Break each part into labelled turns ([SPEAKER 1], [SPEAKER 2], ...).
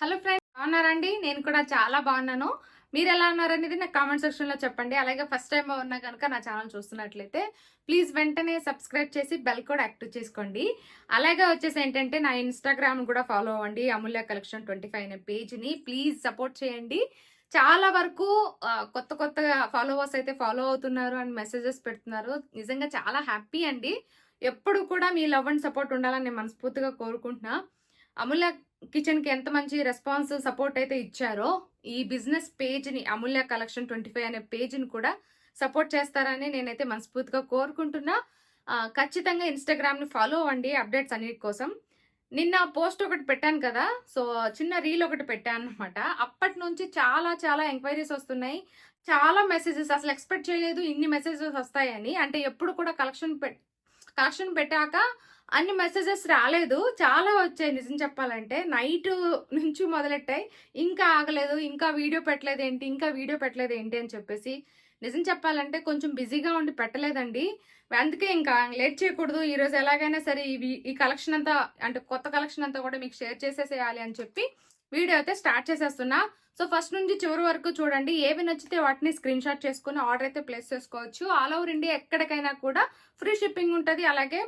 [SPEAKER 1] Hello friends బాగున్నారండి? నేను కూడా చాలా బాగున్నాను. మీరు ఎలా ఉన్నారనేది నాకు కామెంట్ సెక్షన్లో చెప్పండి. అలాగే ఫస్ట్ టైం ఉన్నా కనుక నా ఛానల్ చూస్తున్నట్లయితే ప్లీజ్ వెంటనే సబ్స్క్రైబ్ చేసి బెల్ కూడా యాక్టివ్ చేసుకోండి. అలాగే వచ్చేసి ఏంటంటే నా ఇన్స్టాగ్రామ్ కూడా ఫాలో అవ్వండి. అమూల్య కలెక్షన్ ట్వంటీ ఫైవ్ అనే పేజ్ని ప్లీజ్ సపోర్ట్ చేయండి. చాలా వరకు కొత్త కొత్త ఫాలోవర్స్ అయితే ఫాలో అవుతున్నారు అండ్ మెసేజెస్ పెడుతున్నారు. నిజంగా చాలా హ్యాపీ అండి. ఎప్పుడు కూడా మీ లవ్ అండ్ సపోర్ట్ ఉండాలని నేను మనస్ఫూర్తిగా కోరుకుంటున్నా. అమూల్య కిచెన్కి ఎంత మంచి రెస్పాన్స్ సపోర్ట్ అయితే ఇచ్చారో ఈ బిజినెస్ పేజ్ని అమూల్య కలెక్షన్ ట్వంటీ ఫైవ్ అనే పేజ్ని కూడా సపోర్ట్ చేస్తారని నేనైతే మనస్ఫూర్తిగా కోరుకుంటున్నా. ఖచ్చితంగా ఇన్స్టాగ్రామ్ని ఫాలో అవ్వండి అప్డేట్స్ అన్నిటి కోసం. నిన్న పోస్ట్ ఒకటి పెట్టాను కదా సో చిన్న రీల్ ఒకటి పెట్టాను అనమాట అప్పటి నుంచి చాలా చాలా ఎంక్వైరీస్ వస్తున్నాయి. చాలా మెసేజెస్ అసలు ఎక్స్పెక్ట్ చేయలేదు ఇన్ని మెసేజెస్ వస్తాయని. అంటే ఎప్పుడు కూడా కలెక్షన్ పెట్ కలెక్షన్ పెట్టాక అన్ని మెసేజెస్ రాలేదు. చాలా వచ్చాయి నిజం చెప్పాలంటే. నైట్ నుంచి మొదలెట్టాయి. ఇంకా ఆగలేదు. ఇంకా వీడియో పెట్టలేదు ఏంటి? ఇంకా వీడియో పెట్టలేదు ఏంటి అని చెప్పేసి. నిజం చెప్పాలంటే కొంచెం బిజీగా ఉండి పెట్టలేదండి. అందుకే ఇంకా లేట్ చేయకూడదు. ఈరోజు ఎలాగైనా సరే ఇవి ఈ కలెక్షన్ అంతా అంటే కొత్త కలెక్షన్ అంతా కూడా మీకు షేర్ చేసేసేయాలి అని చెప్పి వీడియో అయితే స్టార్ట్ చేసేస్తున్నా. సో ఫస్ట్ నుంచి చివరి వరకు చూడండి. ఏవి నచ్చితే వాటిని స్క్రీన్ షాట్ చేసుకుని ఆర్డర్ అయితే ప్లేస్ చేసుకోవచ్చు. ఆల్ ఓవర్ ఇండియా ఎక్కడికైనా కూడా ఫ్రీ షిప్పింగ్ ఉంటుంది. అలాగే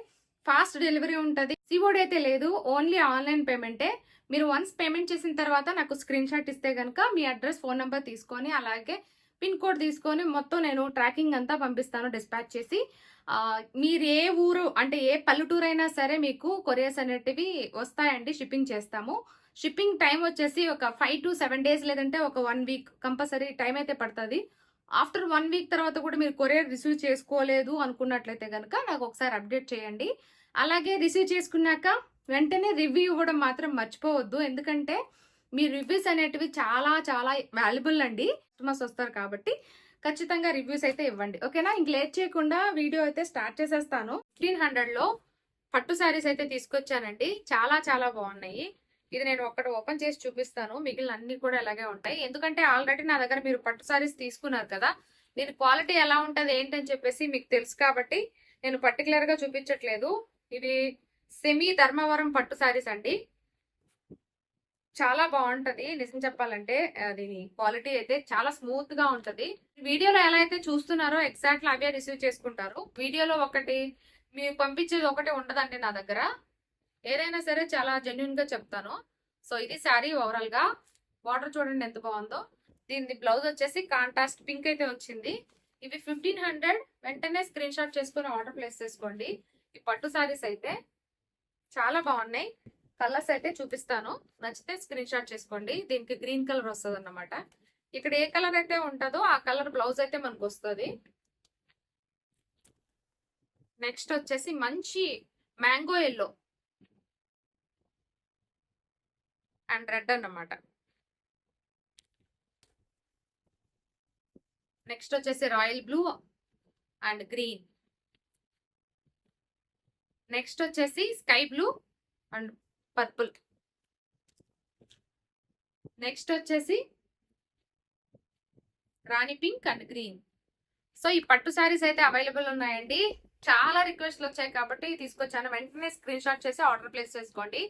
[SPEAKER 1] ఫాస్ట్ డెలివరీ ఉంటుంది. సివోడ్ అయితే లేదు. ఓన్లీ ఆన్లైన్ పేమెంటే మీరు వన్స్ పేమెంట్ చేసిన తర్వాత నాకు స్క్రీన్ షాట్ ఇస్తే కనుక మీ అడ్రస్ ఫోన్ నెంబర్ తీసుకొని అలాగే పిన్ కోడ్ తీసుకొని మొత్తం నేను ట్రాకింగ్ అంతా పంపిస్తాను డిస్పాచ్ చేసి. మీరు ఏ ఊరు అంటే ఏ పల్లెటూరు అయినా సరే మీకు కొరియర్స్ అనేటివి వస్తాయండి షిప్పింగ్ చేస్తాము. షిప్పింగ్ టైం వచ్చేసి ఒక ఫైవ్ టు సెవెన్ డేస్ లేదంటే ఒక వన్ వీక్ కంపల్సరీ టైం అయితే పడుతుంది. ఆఫ్టర్ వన్ వీక్ తర్వాత కూడా మీరు కొరియర్ రిసీవ్ చేసుకోలేదు అనుకున్నట్లయితే కనుక నాకు ఒకసారి అప్డేట్ చేయండి. అలాగే రిసీవ్ చేసుకున్నాక వెంటనే రివ్యూ ఇవ్వడం మాత్రం మర్చిపోవద్దు. ఎందుకంటే మీ రివ్యూస్ అనేటివి చాలా చాలా వాల్యుబుల్ అండి. కస్టమర్స్ వస్తారు కాబట్టి ఖచ్చితంగా రివ్యూస్ అయితే ఇవ్వండి. ఓకేనా? ఇంక లేట్ చేయకుండా వీడియో అయితే స్టార్ట్ చేసేస్తాను. ఫిఫ్టీన్ హండ్రెడ్లో పట్టు శారీస్ అయితే తీసుకొచ్చానండి. చాలా చాలా బాగున్నాయి. ఇది నేను ఒక్కటి ఓపెన్ చేసి చూపిస్తాను. మిగిలిన అన్ని కూడా ఇలాగే ఉంటాయి. ఎందుకంటే ఆల్రెడీ నా దగ్గర మీరు పట్టు శారీస్ తీసుకున్నారు కదా దీని క్వాలిటీ ఎలా ఉంటుంది ఏంటని చెప్పేసి మీకు తెలుసు కాబట్టి నేను పర్టికులర్గా చూపించట్లేదు. ఇవి సెమీ ధర్మవరం పట్టు శారీస్ అండి. చాలా బాగుంటది. నిజం చెప్పాలంటే అది క్వాలిటీ అయితే చాలా స్మూత్గా ఉంటది. వీడియోలో ఎలా అయితే చూస్తున్నారో ఎగ్జాక్ట్ అవే రిసీవ్ చేసుకుంటారు. వీడియోలో ఒకటి మీరు పంపించేది ఒకటి ఉండదండి నా దగ్గర. ఏదైనా సరే చాలా జెన్యున్గా చెప్తాను. సో ఇది శారీ ఓవరాల్గా. బార్డర్ చూడండి ఎంత బాగుందో. దీని బ్లౌజ్ వచ్చేసి కాంట్రాస్ట్ పింక్ అయితే వచ్చింది. ఇవి ఫిఫ్టీన్ హండ్రెడ్ వెంటనే స్క్రీన్ షాట్ చేసుకుని ఆర్డర్ ప్లేస్ చేసుకోండి. ఈ పట్టు శారీస్ అయితే చాలా బాగున్నాయి. కలర్స్ అయితే చూపిస్తాను. నచ్చితే స్క్రీన్ షాట్ చేసుకోండి. దీనికి గ్రీన్ కలర్ వస్తుంది అన్నమాట ఇక్కడ ఏ కలర్ అయితే ఉంటుందో ఆ కలర్ బ్లౌజ్ అయితే మనకు వస్తుంది. నెక్స్ట్ వచ్చేసి మంచి మ్యాంగో ఎల్లో అండ్ రెడ్ అన్నమాట. నెక్స్ట్ వచ్చేసి royal blue and green. Next వచ్చేసి sky blue and purple. Next వచ్చేసి rani pink and green. So ఈ పట్టు శారీస్ అయితే అవైలబుల్ ఉన్నాయండి. చాలా రిక్వెస్ట్లు వచ్చాయి కాబట్టి తీసుకొచ్చాను. వెంటనే స్క్రీన్ షాట్ చేసి ఆర్డర్ ప్లేస్ చేసుకోండి.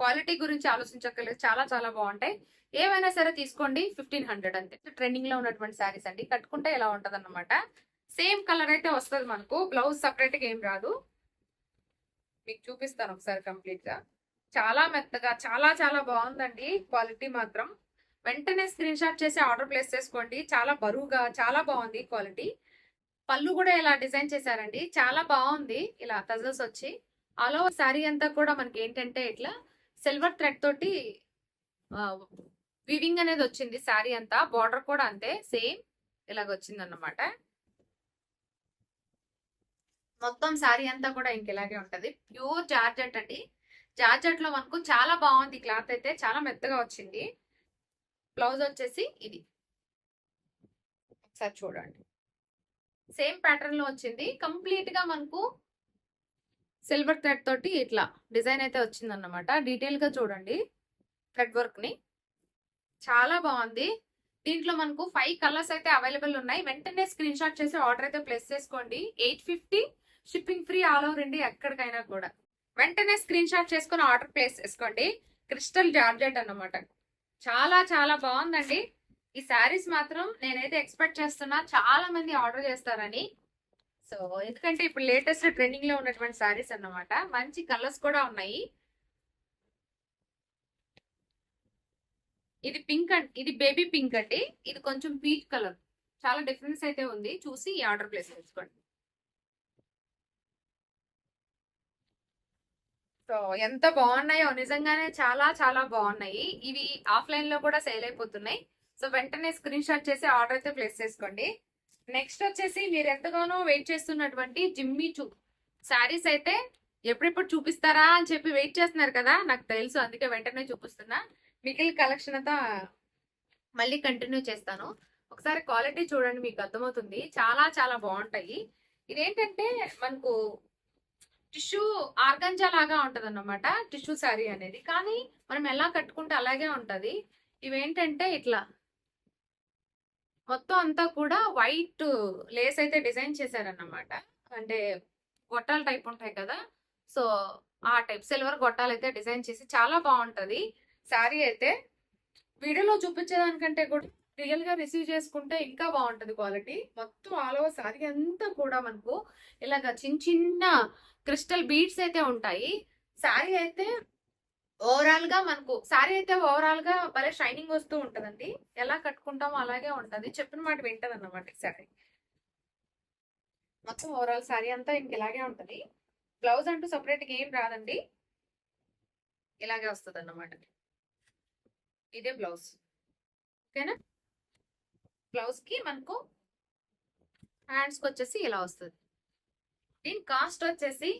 [SPEAKER 1] క్వాలిటీ గురించి ఆలోచించక్కర్లేదు. చాలా చాలా బాగుంటాయి. ఏమైనా సరే తీసుకోండి. ఫిఫ్టీన్ హండ్రెడ్ అంతే. ట్రెండింగ్లో ఉన్నటువంటి శారీస్ అండి. కట్టుకుంటే ఎలా ఉంటది సేమ్ కలర్ అయితే వస్తుంది మనకు. బ్లౌజ్ సపరేట్గా ఏం రాదు. మీకు చూపిస్తాను ఒకసారి కంప్లీట్గా చాలా మెత్తగా చాలా చాలా బాగుందండి క్వాలిటీ మాత్రం. వెంటనే స్క్రీన్ షాట్ చేసి ఆర్డర్ ప్లేస్ చేసుకోండి. చాలా బరువుగా చాలా బాగుంది క్వాలిటీ. పళ్ళు కూడా ఇలా డిజైన్ చేశారండి. చాలా బాగుంది. ఇలా తజల్స్ వచ్చి. ఆల్ ఓవర్ శారీ అంతా కూడా మనకి ఏంటంటే ఇట్లా సిల్వర్ థ్రెడ్ తోటి వివింగ్ అనేది వచ్చింది శారీ అంతా. బార్డర్ కూడా అంతే సేమ్ ఇలాగ వచ్చింది అన్నమాట మొత్తం శారీ అంతా కూడా ఇంకెలాగే ఉంటుంది. ప్యూర్ జార్జెట్ అండి. జార్జెట్లో మనకు చాలా బాగుంది క్లాత్ అయితే చాలా మెత్తగా వచ్చింది. బ్లౌజ్ వచ్చేసి ఇది. ఒకసారి చూడండి. సేమ్ ప్యాటర్న్లో వచ్చింది. కంప్లీట్గా మనకు సిల్వర్ థ్రెడ్ తోటి ఇట్లా డిజైన్ అయితే వచ్చింది అన్నమాట డీటెయిల్గా చూడండి థ్రెడ్ వర్క్ని చాలా బాగుంది. దీంట్లో మనకు ఫైవ్ కలర్స్ అయితే అవైలబుల్ ఉన్నాయి. వెంటనే స్క్రీన్ షాట్ చేసి ఆర్డర్ అయితే ప్లేస్ చేసుకోండి. Eight fifty shipping free all over India ఎక్కడికైనా కూడా. వెంటనే స్క్రీన్ షాట్ చేసుకుని ఆర్డర్ ప్లేస్ చేసుకోండి. క్రిస్టల్ జార్జెట్ అన్నమాట. చాలా చాలా బాగుందండి. ఈ శారీస్ మాత్రం నేనైతే ఎక్స్పెక్ట్ చేస్తున్నా చాలా మంది ఆర్డర్ చేస్తారని. సో ఎందుకంటే ఇప్పుడు లేటెస్ట్ ట్రెండింగ్లో ఉన్నటువంటి శారీస్ అన్నమాట. మంచి కలర్స్ కూడా ఉన్నాయి. ఇది పింక్ అండ్ ఇది బేబీ పింక్ అండి. ఇది కొంచెం పీచ్ కలర్. చాలా డిఫరెన్స్ అయితే ఉంది. చూసి ఈ ఆర్డర్ ప్లేస్ చేసుకోండి. సో ఎంత బాగున్నాయో నిజంగానే చాలా చాలా బాగున్నాయి. ఇవి ఆఫ్లైన్లో కూడా సేల్ అయిపోతున్నాయి. సో వెంటనే స్క్రీన్ షాట్ చేసి ఆర్డర్ అయితే ప్లేస్ చేసుకోండి. నెక్స్ట్ వచ్చేసి మీరు ఎంతగానో వెయిట్ చేస్తున్నటువంటి జిమ్మి చూ శారీస్ అయితే ఎప్పుడెప్పుడు చూపిస్తారా అని చెప్పి వెయిట్ చేస్తున్నారు కదా నాకు తెలుసు అందుకే వెంటనే చూపిస్తున్నా. మిగిలిన కలెక్షన్ అంతా మళ్ళీ కంటిన్యూ చేస్తాను. ఒకసారి క్వాలిటీ చూడండి మీకు అర్థమవుతుంది. చాలా చాలా బాగుంటాయి. ఇదేంటంటే మనకు టిష్యూ ఆర్గంజా లాగా ఉంటది అనమాట టిష్యూ శారీ అనేది. కానీ మనం ఎలా కట్టుకుంటే అలాగే ఉంటది. ఇవేంటంటే ఇట్లా మొత్తం అంతా కూడా వైట్ లేస్ అయితే డిజైన్ చేశారన్నమాట. అంటే గొట్టాలు టైప్ ఉంటాయి కదా. సో ఆ టైప్ సిల్వర్ గొట్టాలు అయితే డిజైన్ చేసి చాలా బాగుంటుంది. శారీ అయితే వీడియోలో చూపించేదానికంటే కూడా రియల్గా రిసీవ్ చేసుకుంటే ఇంకా బాగుంటుంది క్వాలిటీ. మొత్తం ఆల్ ఓవర్ శారీ అంతా కూడా మనకు ఇలాగ చిన్న చిన్న క్రిస్టల్ బీడ్స్ అయితే ఉంటాయి. శారీ అయితే ఓవరాల్గా మనకు శారీ అయితే ఓవరాల్గా భలే షైనింగ్ వస్తూ ఉంటదండి. ఎలా కట్టుకుంటామో అలాగే ఉంటది. చెప్పిన మాట వింటది అన్నమాట శారీ. మొత్తం ఓవరాల్ శారీ అంతా ఇంక ఇలాగే ఉంటది. బ్లౌజ్ అంటూ సపరేట్గా ఏం రాదండి. ఇలాగే వస్తుంది అన్నమాట ఇదే బ్లౌజ్. ఓకేనా? బ్లౌజ్కి మనకు హ్యాండ్స్కి వచ్చేసి ఇలా వస్తుంది. దీని కాస్ట్ వచ్చేసి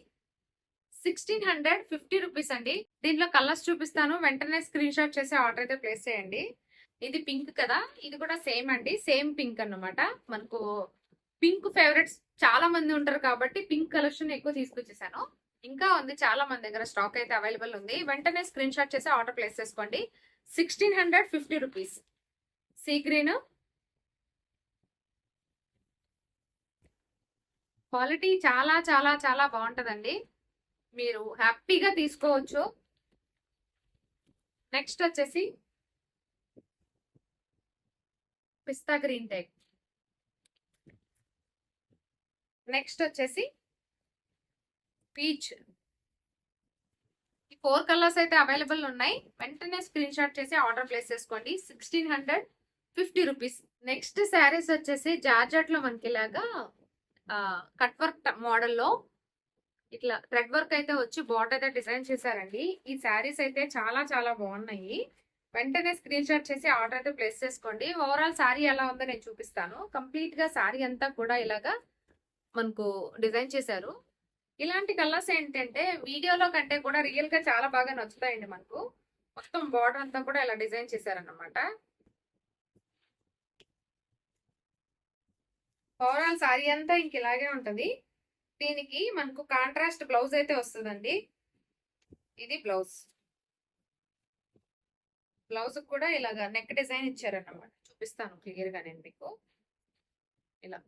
[SPEAKER 1] సిక్స్టీన్ హండ్రెడ్ ఫిఫ్టీ రూపీస్ అండి. దీనిలో కలర్స్ చూపిస్తాను. వెంటనే స్క్రీన్ షాట్ చేసి ఆర్డర్ అయితే ప్లేస్ చేయండి. ఇది పింక్ కదా. ఇది కూడా సేమ్ అండి. సేమ్ పింక్ అన్నమాట. మనకు పింక్ ఫేవరెట్స్ చాలా మంది ఉంటారు కాబట్టి పింక్ కలెక్షన్ ఎక్కువ తీసుకొచ్చేసాను. ఇంకా ఉంది చాలా మంది దగ్గర స్టాక్ అయితే అవైలబుల్ ఉంది. వెంటనే స్క్రీన్ షాట్ చేసి ఆర్డర్ ప్లేస్ చేసుకోండి. Sixteen hundred fifty rupees sea green quality చాలా చాలా చాలా బాగుంటుందండి. మీరు హ్యాపీగా తీసుకోవచ్చు. నెక్స్ట్ వచ్చేసి పిస్తా గ్రీన్ టైప్. నెక్స్ట్ వచ్చేసి పీచ్. ఈ ఫోర్ కలర్స్ అయితే అవైలబుల్ ఉన్నాయి. వెంటనే స్క్రీన్ షాట్ చేసి ఆర్డర్ ప్లేస్ చేసుకోండి. Sixteen hundred fifty rupees. Next saris వచ్చేసి జార్జెట్లో మనకి ఇలాగా కట్ వర్క్ మోడల్లో ఇట్లా థ్రెడ్ వర్క్ అయితే వచ్చి బార్డర్ అయితే డిజైన్ చేశారండి. ఈ శారీస్ అయితే చాలా చాలా బాగున్నాయి. వెంటనే స్క్రీన్ షాట్ చేసి ఆర్డర్ అయితే ప్లేస్ చేసుకోండి. ఓవరాల్ శారీ ఎలా ఉందో నేను చూపిస్తాను. కంప్లీట్గా శారీ అంతా కూడా ఇలాగా మనకు డిజైన్ చేశారు. ఇలాంటి కలర్స్ ఏంటంటే వీడియోలో కంటే కూడా రియల్గా చాలా బాగా నచ్చుతాయండి మనకు. మొత్తం బార్డర్ అంతా కూడా ఇలా డిజైన్ చేశారన్నమాట. ఓవరాల్ శారీ అంతా ఇంక ఇలాగే ఉంటుంది. దీనికి మనకు కాంట్రాస్ట్ బ్లౌజ్ అయితే వస్తుందండి. ఇది బ్లౌజ్ బ్లౌజ్ కూడా ఇలాగా నెక్ డిజైన్ ఇచ్చారన్నమాట. చూపిస్తాను క్లియర్గా నేను మీకు. ఇలా.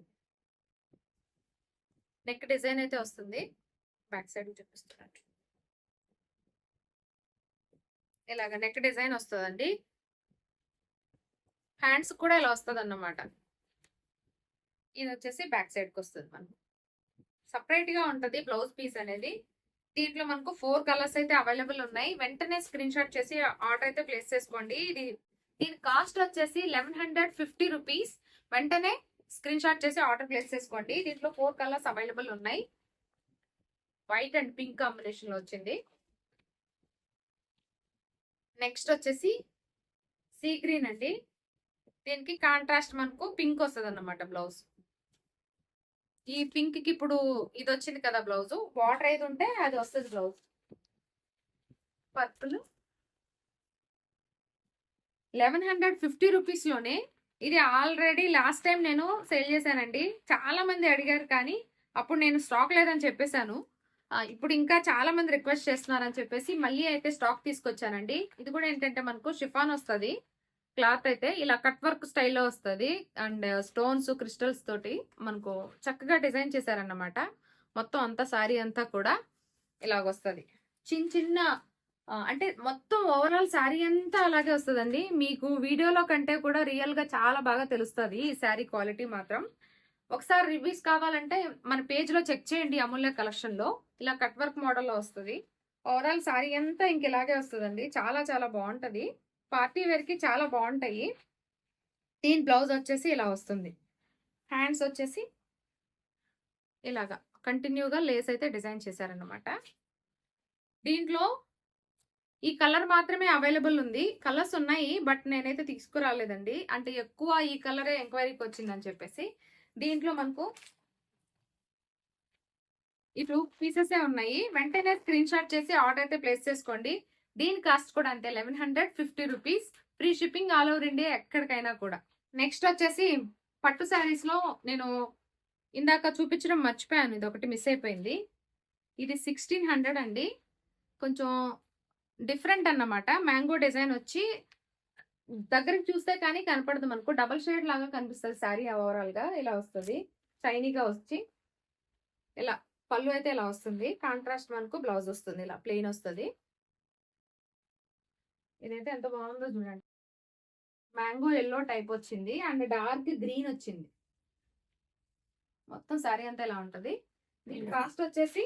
[SPEAKER 1] నెక్ డిజైన్ అయితే వస్తుంది. బ్యాక్ సైడ్ చూపిస్తున్నట్టు ఇలాగ నెక్ డిజైన్ వస్తుందండి. హ్యాండ్స్ కూడా ఇలా వస్తుంది అన్నమాట ఇది వచ్చేసి బ్యాక్ సైడ్కి వస్తుంది మనకు. సపరేట్గా ఉంటుంది బ్లౌజ్ పీస్ అనేది. దీంట్లో మనకు ఫోర్ కలర్స్ అయితే అవైలబుల్ ఉన్నాయి. వెంటనే స్క్రీన్ షాట్ చేసి ఆర్డర్ అయితే ప్లేస్ చేసుకోండి. ఇది దీని కాస్ట్ వచ్చేసి లెవెన్ హండ్రెడ్ ఫిఫ్టీ రూపీస్. వెంటనే స్క్రీన్ షాట్ చేసి ఆర్డర్ ప్లేస్ చేసుకోండి. దీంట్లో ఫోర్ కలర్స్ అవైలబుల్ ఉన్నాయి. వైట్ అండ్ పింక్ కాంబినేషన్లో వచ్చింది. నెక్స్ట్ వచ్చేసి సీ గ్రీన్ అండి. దీనికి కాంట్రాస్ట్ మనకు పింక్ వస్తుంది అన్నమాట బ్లౌజ్. ఈ పింక్కి ఇప్పుడు ఇది వచ్చింది కదా బ్లౌజ్. వాటర్ ఏది ఉంటే అది వస్తుంది blouse. Purple. Eleven hundred fifty రూపీస్లోనే ఇది ఆల్రెడీ లాస్ట్ టైం నేను సేల్ చేశానండి. చాలా మంది అడిగారు కానీ అప్పుడు నేను స్టాక్ లేదని చెప్పేశాను. ఇప్పుడు ఇంకా చాలా మంది రిక్వెస్ట్ చేస్తున్నారని చెప్పేసి మళ్ళీ అయితే స్టాక్ తీసుకొచ్చానండి. ఇది కూడా ఏంటంటే మనకు షిఫాన్ వస్తుంది. క్లాత్ అయితే ఇలా కట్ వర్క్ స్టైల్లో వస్తుంది. అండ్ స్టోన్స్ క్రిస్టల్స్ తోటి మనకు చక్కగా డిజైన్ చేశారన్నమాట. మొత్తం అంతా శారీ అంతా కూడా ఇలాగ వస్తుంది చిన్న చిన్న అంటే మొత్తం ఓవరాల్ శారీ అంతా అలాగే వస్తుందండి. మీకు వీడియోలో కంటే కూడా రియల్గా చాలా బాగా తెలుస్తుంది ఈ శారీ క్వాలిటీ మాత్రం. ఒకసారి రివ్యూస్ కావాలంటే మన పేజ్లో చెక్ చేయండి అమూల్య కలెక్షన్లో ఇలా కట్ వర్క్ మోడల్లో వస్తుంది. ఓవరాల్ శారీ అంతా ఇంక ఇలాగే వస్తుందండి. చాలా చాలా బాగుంటది. పార్టీ వేర్కి చాలా బాగుంటాయి. దీని బ్లౌజ్ వచ్చేసి ఇలా వస్తుంది. హ్యాండ్స్ వచ్చేసి ఇలాగా కంటిన్యూగా లేస్ అయితే డిజైన్ చేశారనమాట దీంట్లో ఈ కలర్ మాత్రమే అవైలబుల్ ఉంది. కలర్స్ ఉన్నాయి బట్ నేనైతే తీసుకురాలేదండి. అంటే ఎక్కువ ఈ కలరే ఎంక్వైరీకి వచ్చిందని చెప్పేసి దీంట్లో మనకు ఈ టూ పీసెస్ ఉన్నాయి. వెంటనే స్క్రీన్ షాట్ చేసి ఆర్డర్ అయితే ప్లేస్ చేసుకోండి. దీని కాస్ట్ కూడా అంతే eleven hundred fifty rupees free shipping all over India ఎక్కడికైనా కూడా. నెక్స్ట్ వచ్చేసి పట్టు శారీస్లో నేను ఇందాక చూపించడం మర్చిపోయాను ఇది ఒకటి మిస్ అయిపోయింది. ఇది సిక్స్టీన్ హండ్రెడ్ అండి. కొంచెం డిఫరెంట్ అన్నమాట. మ్యాంగో డిజైన్ వచ్చి దగ్గరికి చూస్తే కానీ కనపడదు మనకు. డబల్ షేడ్ లాగా కనిపిస్తుంది శారీ ఓవరాల్గా ఇలా వస్తుంది. షైనీగా వచ్చి ఇలా పళ్ళు అయితే ఇలా వస్తుంది. కాంట్రాస్ట్ మనకు బ్లౌజ్ వస్తుంది. ఇలా ప్లెయిన్ వస్తుంది. ఇదైతే ఎంత బాగుందో చూడండి. మ్యాంగో ఎల్లో టైప్ వచ్చింది అండ్ డార్క్ గ్రీన్ వచ్చింది. మొత్తం శారీ అంతా ఇలా ఉంటది? దీని కాస్ట్ వచ్చేసి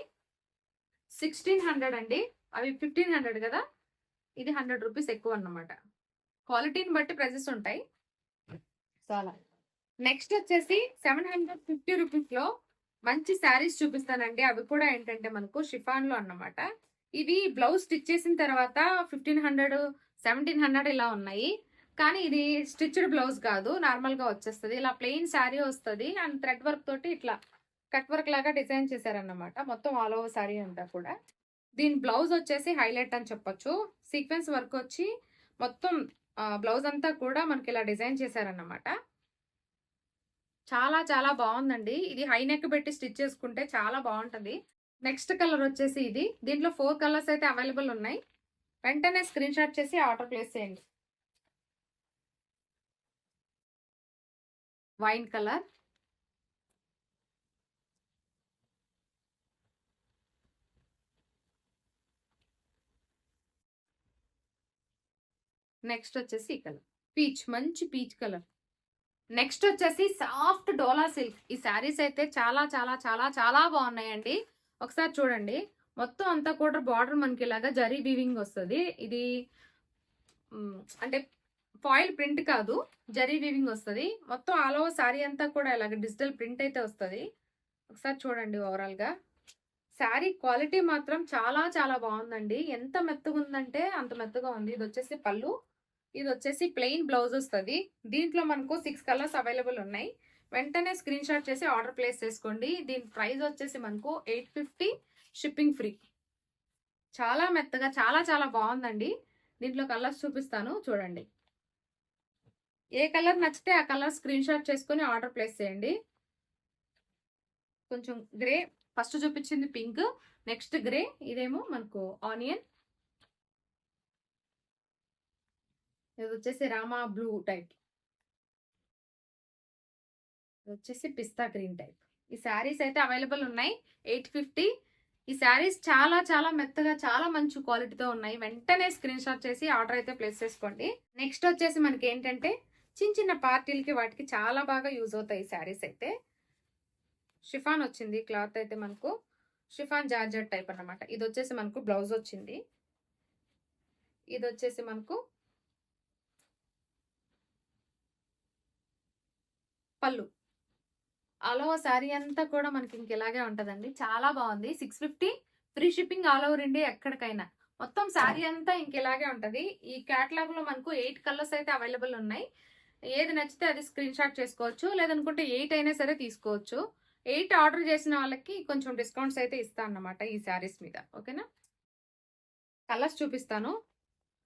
[SPEAKER 1] సిక్స్టీన్ హండ్రెడ్ అండి. అవి ఫిఫ్టీన్ హండ్రెడ్ కదా? ఇది హండ్రెడ్ రూపీస్ ఎక్కువ అన్నమాట. క్వాలిటీని బట్టి ప్రైజెస్ ఉంటాయి. చాలా. నెక్స్ట్ వచ్చేసి సెవెన్ హండ్రెడ్ ఫిఫ్టీ రూపీస్లో మంచి శారీస్ చూపిస్తానండి. అవి కూడా ఏంటంటే మనకు షిఫాన్లో అన్నమాట. ఇవి బ్లౌజ్ స్టిచ్ చేసిన తర్వాత ఫిఫ్టీన్ హండ్రెడ్ సెవెంటీన్ హండ్రెడ్ ఇలా ఉన్నాయి. కానీ ఇది స్టిచ్డ్ బ్లౌజ్ కాదు నార్మల్గా వచ్చేస్తుంది. ఇలా ప్లెయిన్ శారీ వస్తుంది అండ్ థ్రెడ్ వర్క్ తోటి ఇట్లా కట్ వర్క్ లాగా డిజైన్ చేశారన్నమాట. మొత్తం ఆల్ ఓవర్ శారీ అంతా కూడా. దీని బ్లౌజ్ వచ్చేసి హైలైట్ అని చెప్పొచ్చు. సీక్వెన్స్ వర్క్ వచ్చి మొత్తం బ్లౌజ్ అంతా కూడా మనకి ఇలా డిజైన్ చేశారన్నమాట. చాలా చాలా బాగుందండి. ఇది హై నెక్ పెట్టి స్టిచ్ చేసుకుంటే చాలా బాగుంటుంది. నెక్స్ట్ కలర్ వచ్చేసి ఇది. దీంట్లో ఫోర్ కలర్స్ అయితే అవైలబుల్ ఉన్నాయి. వెంటనే స్క్రీన్ షాట్ చేసి ఆర్డర్ ప్లేస్ చేయండి. Wine colour. నెక్స్ట్ వచ్చేసి ఈ కలర్. పీచ్ మంచి పీచ్ కలర్. నెక్స్ట్ వచ్చేసి సాఫ్ట్ డోలా సిల్క్. ఈ శారీస్ అయితే చాలా చాలా చాలా చాలా బాగున్నాయండి. ఒకసారి చూడండి. మొత్తం అంతా కూడా బార్డర్ మనకి ఇలాగా జరీ వీవింగ్ వస్తుంది. ఇది అంటే ఫాయిల్ ప్రింట్ కాదు జరీ వీవింగ్ వస్తుంది. మొత్తం ఆల్ ఓవర్ శారీ అంతా కూడా ఇలాగ డిజిటల్ ప్రింట్ అయితే వస్తుంది. ఒకసారి చూడండి ఓవరాల్గా శారీ క్వాలిటీ మాత్రం చాలా చాలా బాగుందండి. ఎంత మెత్తగా ఉందంటే అంత మెత్తగా ఉంది. ఇది వచ్చేసి పళ్ళు. ఇది వచ్చేసి ప్లెయిన్ బ్లౌజ్ వస్తుంది. దీంట్లో మనకు సిక్స్ కలర్స్ అవైలబుల్ ఉన్నాయి. వెంటనే స్క్రీన్ షాట్ చేసి ఆర్డర్ ప్లేస్ చేసుకోండి. దీని ప్రైస్ వచ్చేసి మనకు ఎయిట్ ఫిఫ్టీ షిప్పింగ్ ఫ్రీ. చాలా మెత్తగా చాలా చాలా బాగుందండి. దీంట్లో కలర్స్ చూపిస్తాను చూడండి. ఏ కలర్ నచ్చితే ఆ కలర్ స్క్రీన్ షాట్ చేసుకొని ఆర్డర్ ప్లేస్ చేయండి. కొంచెం గ్రే ఫస్ట్ చూపించింది పింక్ నెక్స్ట్ గ్రే ఇదేమో మనకు ఆనియన్. ఇది వచ్చేసి రామా బ్లూ టైప్. వచ్చేసి పిస్తా గ్రీన్ టైప్. ఈ శారీస్ అయితే అవైలబుల్ ఉన్నాయి. Eight fifty. ఈ శారీస్ చాలా చాలా మెత్తగా చాలా మంచి క్వాలిటీతో ఉన్నాయి. వెంటనే స్క్రీన్ షాట్ చేసి ఆర్డర్ అయితే ప్లేస్ చేసుకోండి. నెక్స్ట్ వచ్చేసి మనకి ఏంటంటే చిన్న చిన్న పార్టీలకి వాటికి చాలా బాగా యూజ్ అవుతాయి ఈ శారీస్ అయితే. షిఫాన్ వచ్చింది. క్లాత్ అయితే మనకు షిఫాన్ జార్జెట్ టైప్ అన్నమాట. ఇది వచ్చేసి మనకు బ్లౌజ్ వచ్చింది. ఇది వచ్చేసి మనకు పళ్ళు. ఆల్ ఓవర్ శారీ అంతా కూడా మనకి ఇంక ఇలాగే ఉంటుందండి. చాలా బాగుంది. Six fifty free shipping all over India ఎక్కడికైనా. మొత్తం శారీ అంతా ఇంక ఇలాగే ఉంటుంది. ఈ క్యాటలాగ్లో మనకు ఎయిట్ కలర్స్ అయితే అవైలబుల్ ఉన్నాయి. ఏది నచ్చితే అది స్క్రీన్ షాట్ చేసుకోవచ్చు. లేదనుకుంటే ఎయిట్ అయినా సరే తీసుకోవచ్చు. ఎయిట్ ఆర్డర్ చేసిన వాళ్ళకి కొంచెం డిస్కౌంట్స్ అయితే ఇస్తాను అన్నమాట ఈ శారీస్ మీద. ఓకేనా? కలర్స్ చూపిస్తాను.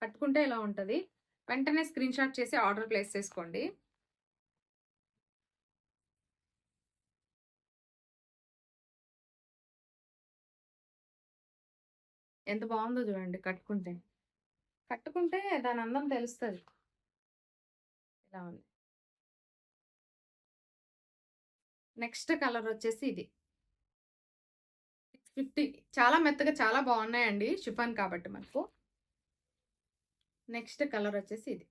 [SPEAKER 1] కట్టుకుంటే ఇలా ఉంటుంది. వెంటనే స్క్రీన్ షాట్ చేసి ఆర్డర్ ప్లేస్ చేసుకోండి. ఎంత బాగుందో చూడండి కట్టుకుంటే. కట్టుకుంటే దాని అందం తెలుస్తుంది. ఇలా ఉంది. నెక్స్ట్ కలర్ వచ్చేసి ఇది. Six fifty. చాలా మెత్తగా చాలా బాగున్నాయండి షిఫాన్ కాబట్టి మనకు. నెక్స్ట్ కలర్ వచ్చేసి ఇది.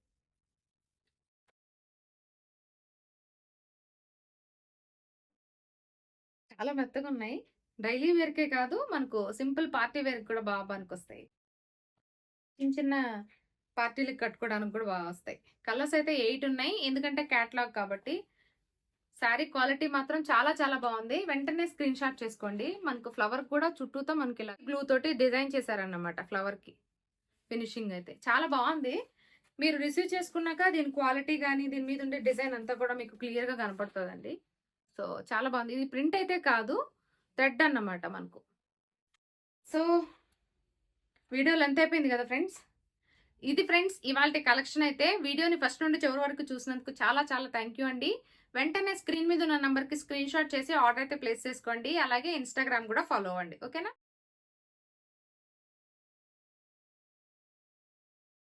[SPEAKER 1] చాలా మెత్తగా ఉన్నాయి. డైలీ వేర్కే కాదు మనకు సింపుల్ పార్టీ వేర్కి కూడా బాగా పనికొస్తాయి. చిన్న చిన్న పార్టీలకు కట్టుకోవడానికి కూడా బాగా వస్తాయి. కలర్స్ అయితే ఎయిట్ ఉన్నాయి. ఎందుకంటే క్యాట్లాగ్ కాబట్టి శారీ క్వాలిటీ మాత్రం చాలా చాలా బాగుంది. వెంటనే స్క్రీన్ షాట్ చేసుకోండి. మనకు ఫ్లవర్ కూడా చుట్టూతో మనకి ఇలా గ్లూ తోటి డిజైన్ చేశారన్నమాట ఫ్లవర్కి ఫినిషింగ్ అయితే చాలా బాగుంది. మీరు రిసీవ్ చేసుకున్నాక దీని క్వాలిటీ కానీ దీని మీద ఉండే డిజైన్ అంతా కూడా మీకు క్లియర్గా కనపడుతుందండి. సో చాలా బాగుంది. ఇది ప్రింట్ అయితే కాదు. థ్రెడ్ అన్నమాట మనకు. సో వీడియోలు ఎంత అయిపోయింది కదా ఫ్రెండ్స్? ఇది ఫ్రెండ్స్ ఇవాళ కలెక్షన్ అయితే వీడియోని ఫస్ట్ నుండి చివరి వరకు చూసినందుకు చాలా చాలా థ్యాంక్ యూ అండి. వెంటనే స్క్రీన్ మీద ఉన్న నంబర్కి స్క్రీన్ షాట్ చేసి ఆర్డర్ అయితే ప్లేస్ చేసుకోండి. అలాగే ఇన్స్టాగ్రామ్ కూడా ఫాలో అవ్వండి. ఓకేనా?